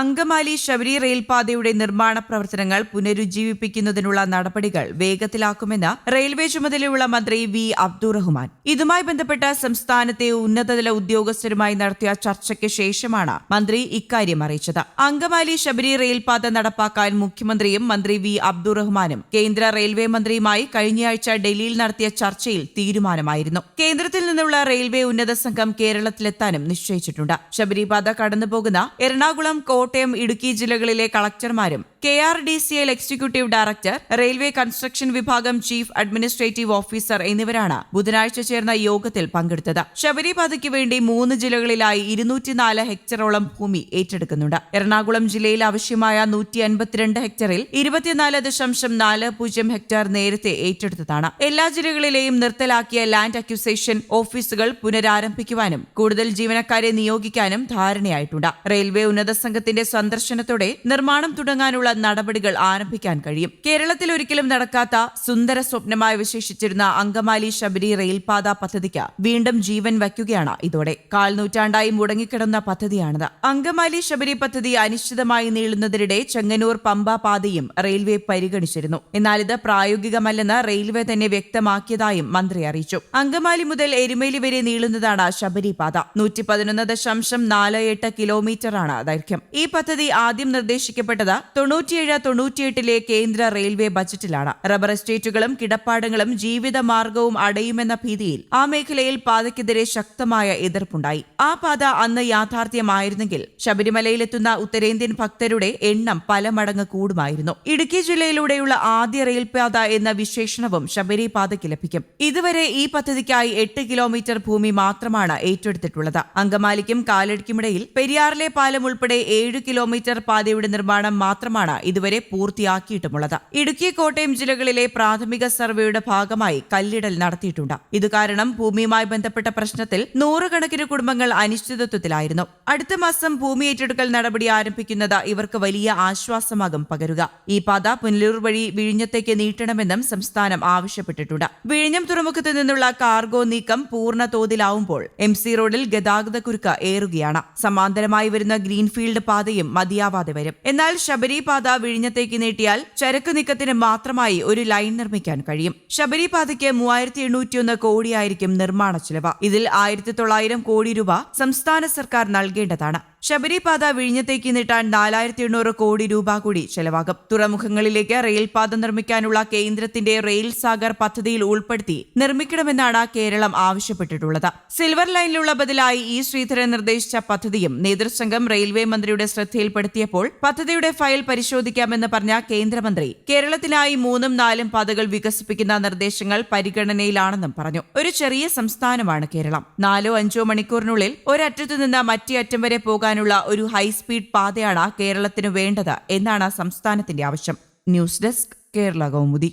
അങ്കമാലി ശബരി റെയിൽപാതയുടെ നിർമ്മാണ പ്രവർത്തനങ്ങൾ പുനരുജ്ജീവിപ്പിക്കുന്നതിനുള്ള നടപടികൾ വേഗത്തിലാക്കുമെന്ന് റെയിൽവേ ചുമതലയുള്ള മന്ത്രി വി അബ്ദുറഹ്മാൻ. ഇതുമായി ബന്ധപ്പെട്ട സംസ്ഥാനത്തെ ഉന്നതതല ഉദ്യോഗസ്ഥരുമായി നടത്തിയ ചർച്ചയ്ക്ക് ശേഷമാണ് മന്ത്രി ഇക്കാര്യം അറിയിച്ചത്. അങ്കമാലി ശബരി റെയിൽപാത നടപ്പാക്കാൻ മുഖ്യമന്ത്രിയും മന്ത്രി വി അബ്ദുറഹ്മാനും കേന്ദ്ര റെയിൽവേ മന്ത്രിയുമായി കഴിഞ്ഞയാഴ്ച ഡൽഹിയിൽ നടത്തിയ ചർച്ചയിൽ തീരുമാനമായിരുന്നു. കേന്ദ്രത്തിൽ നിന്നുള്ള റെയിൽവേ ഉന്നത സംഘം കേരളത്തിലെത്താനും നിശ്ചയിച്ചിട്ടുണ്ട്. ശബരിപാത കടന്നുപോകുന്ന എറണാകുളം കോട്ടയം ഇടുക്കി ജില്ലകളിലെ കളക്ടർമാരും K R D C L executive director railway construction വിഭാഗം ചീഫ് അഡ്മിനിസ്ട്രേറ്റീവ് ഓഫീസർ എന്നിവരാണ് ബുധനാഴ്ച ചേർന്ന യോഗത്തിൽ പങ്കെടുത്തത്. ശബരിപാതയ്ക്ക് വേണ്ടി മൂന്ന് ജില്ലകളിലായി ഇരുന്നൂറ്റിനാല് ഹെക്ടറോളം ഭൂമി ഏറ്റെടുക്കുന്നുണ്ട്. എറണാകുളം ജില്ലയിൽ ആവശ്യമായ നൂറ്റി അൻപത്തിരണ്ട് ഹെക്ടറിൽ ഇരുപത്തിനാല് ദശാംശം നാല് പൂജ്യം ഹെക്ടർ നേരത്തെ ഏറ്റെടുത്തതാണ്. എല്ലാ ജില്ലകളിലെയും നിർത്തലാക്കിയ ലാൻഡ് അക്യൂസേഷൻ ഓഫീസുകൾ പുനരാരംഭിക്കുവാനും കൂടുതൽ ജീവനക്കാരെ നിയോഗിക്കാനും ധാരണയായിട്ടുണ്ട്. റെയിൽവേ ഉന്നത സംഘത്തിന്റെ സന്ദർശനത്തോടെ നിർമ്മാണം തുടങ്ങാനുള്ള നടപടികൾ ആരംഭിക്കാൻ കഴിയും. കേരളത്തിൽ ഒരിക്കലും നടക്കാത്ത സുന്ദര സ്വപ്നമായി വിശേഷിച്ചിരുന്ന അങ്കമാലി ശബരി റെയിൽപാത പദ്ധതിക്ക് വീണ്ടും ജീവൻ വയ്ക്കുകയാണ് ഇതോടെ. കാൽനൂറ്റാണ്ടായി മുടങ്ങിക്കിടന്ന പദ്ധതിയാണിത്. അങ്കമാലി ശബരി പദ്ധതി അനിശ്ചിതമായി നീളുന്നതിനിടെ ചെങ്ങന്നൂർ പമ്പ പാതയും റെയിൽവേ പരിഗണിച്ചിരുന്നു. എന്നാൽ ഇത് പ്രായോഗികമല്ലെന്ന് റെയിൽവേ തന്നെ വ്യക്തമാക്കിയതായും മന്ത്രി അറിയിച്ചു. അങ്കമാലി മുതൽ എരുമേലി വരെ നീളുന്നതാണ് ശബരി പാത. നൂറ്റി പതിനൊന്ന് ദശാംശം നാല് എട്ട് കിലോമീറ്ററാണ് ദൈർഘ്യം. ഈ പദ്ധതി ആദ്യം നിർദ്ദേശിക്കപ്പെട്ടത് തൊണ്ണൂറ്റിയേഴ് തൊണ്ണൂറ്റിയെട്ടിലെ കേന്ദ്ര റെയിൽവേ ബജറ്റിലാണ്. റബ്ബർ എസ്റ്റേറ്റുകളും കിടപ്പാടങ്ങളും ജീവിത മാർഗവും അടയുമെന്ന ഭീതിയിൽ ആ മേഖലയിൽ പാതയ്ക്കെതിരെ ശക്തമായ എതിർപ്പുണ്ടായി. ആ പാത അന്ന് യാഥാർത്ഥ്യമായിരുന്നെങ്കിൽ ശബരിമലയിലെത്തുന്ന ഉത്തരേന്ത്യൻ ഭക്തരുടെ എണ്ണം പല മടങ്ങ് കൂടുമായിരുന്നു. ഇടുക്കി ജില്ലയിലൂടെയുള്ള ആദ്യ റെയിൽപാത എന്ന വിശേഷണവും ശബരി പാതയ്ക്ക് ലഭിക്കും. ഇതുവരെ ഈ പദ്ധതിക്കായി എട്ട് കിലോമീറ്റർ ഭൂമി മാത്രമാണ് ഏറ്റെടുത്തിട്ടുള്ളത്. അങ്കമാലിക്കും കാലടിക്കുമിടയിൽ പെരിയാറിലെ പാലം ഉൾപ്പെടെ ഏഴ് കിലോമീറ്റർ പാതയുടെ നിർമ്മാണം മാത്രമാണ് ഇതുവരെ പൂർത്തിയാക്കിയിട്ടുമുള്ളത്. ഇടുക്കി കോട്ടയം ജില്ലകളിലെ പ്രാഥമിക സർവേയുടെ ഭാഗമായി കല്ലിടൽ നടത്തിയിട്ടുണ്ട്. ഇത് കാരണം ഭൂമിയുമായി ബന്ധപ്പെട്ട പ്രശ്നത്തിൽ നൂറുകണക്കിന് കുടുംബങ്ങൾ അനിശ്ചിതത്വത്തിലായിരുന്നു. അടുത്ത മാസം ഭൂമി ഏറ്റെടുക്കൽ നടപടി ആരംഭിക്കുന്നത് ഇവർക്ക് വലിയ ആശ്വാസമാകും പകരുക. ഈ പാത പുനലൂർ വഴി വിഴിഞ്ഞത്തേക്ക് നീട്ടണമെന്നും സംസ്ഥാനം ആവശ്യപ്പെട്ടിട്ടുണ്ട്. വിഴിഞ്ഞം തുറമുഖത്ത് നിന്നുള്ള കാർഗോ നീക്കം പൂർണ തോതിലാവുമ്പോൾ എം സി റോഡിൽ ഗതാഗതക്കുരുക്ക് ഏറുകയാണ്. സമാന്തരമായി വരുന്ന ഗ്രീൻഫീൽഡ് പാതയും മതിയാവാതെ വരും. എന്നാൽ ശബരി പാത വിഴിഞ്ഞത്തേക്ക് നീട്ടിയാൽ ചരക്ക് നീക്കത്തിന് മാത്രമായി ഒരു ലൈൻ നിർമ്മിക്കാൻ കഴിയും. ശബരിപാതയ്ക്ക് മൂവായിരത്തി എണ്ണൂറ്റിയൊന്ന് കോടിയായിരിക്കും നിർമ്മാണ ചെലവ്. ഇതിൽ ആയിരത്തി തൊള്ളായിരം കോടി രൂപ സംസ്ഥാന സർക്കാർ നൽകേണ്ടതാണ്. ശബരിപാത വിഴിഞ്ഞത്തേക്ക് നീട്ടാൻ നാലായിരത്തി എണ്ണൂറ് കോടി രൂപ കൂടി ചെലവാകും. തുറമുഖങ്ങളിലേക്ക് റെയിൽപാത നിർമ്മിക്കാനുള്ള കേന്ദ്രത്തിന്റെ റെയിൽ സാഗർ പദ്ധതിയിൽ ഉൾപ്പെടുത്തി നിർമ്മിക്കണമെന്നാണ് കേരളം ആവശ്യപ്പെട്ടിട്ടുള്ളത്. സിൽവർ ലൈനിലുള്ള ബദലായി ഇ ശ്രീധരൻ നിർദ്ദേശിച്ച പദ്ധതിയും നേതൃസംഘം റെയിൽവേ മന്ത്രിയുടെ ശ്രദ്ധയിൽപ്പെടുത്തിയപ്പോൾ പദ്ധതിയുടെ ഫയൽ പരിശോധിക്കാമെന്ന് പറഞ്ഞ കേന്ദ്രമന്ത്രി കേരളത്തിനായി മൂന്നും നാലും പാതകൾ വികസിപ്പിക്കുന്ന നിർദ്ദേശങ്ങൾ പരിഗണനയിലാണെന്നും പറഞ്ഞു. ഒരു ചെറിയ സംസ്ഥാനമാണ് കേരളം. നാലോ അഞ്ചോ മണിക്കൂറിനുള്ളിൽ ഒരറ്റത്തു നിന്ന് മറ്റേ അറ്റം വരെ പോകാനുള്ള ഒരു ഹൈസ്പീഡ് പാതയാണ് കേരളത്തിന് വേണ്ടത് എന്നാണ് സംസ്ഥാനത്തിന്റെ ആവശ്യം. News desk Kerala Kaumudi.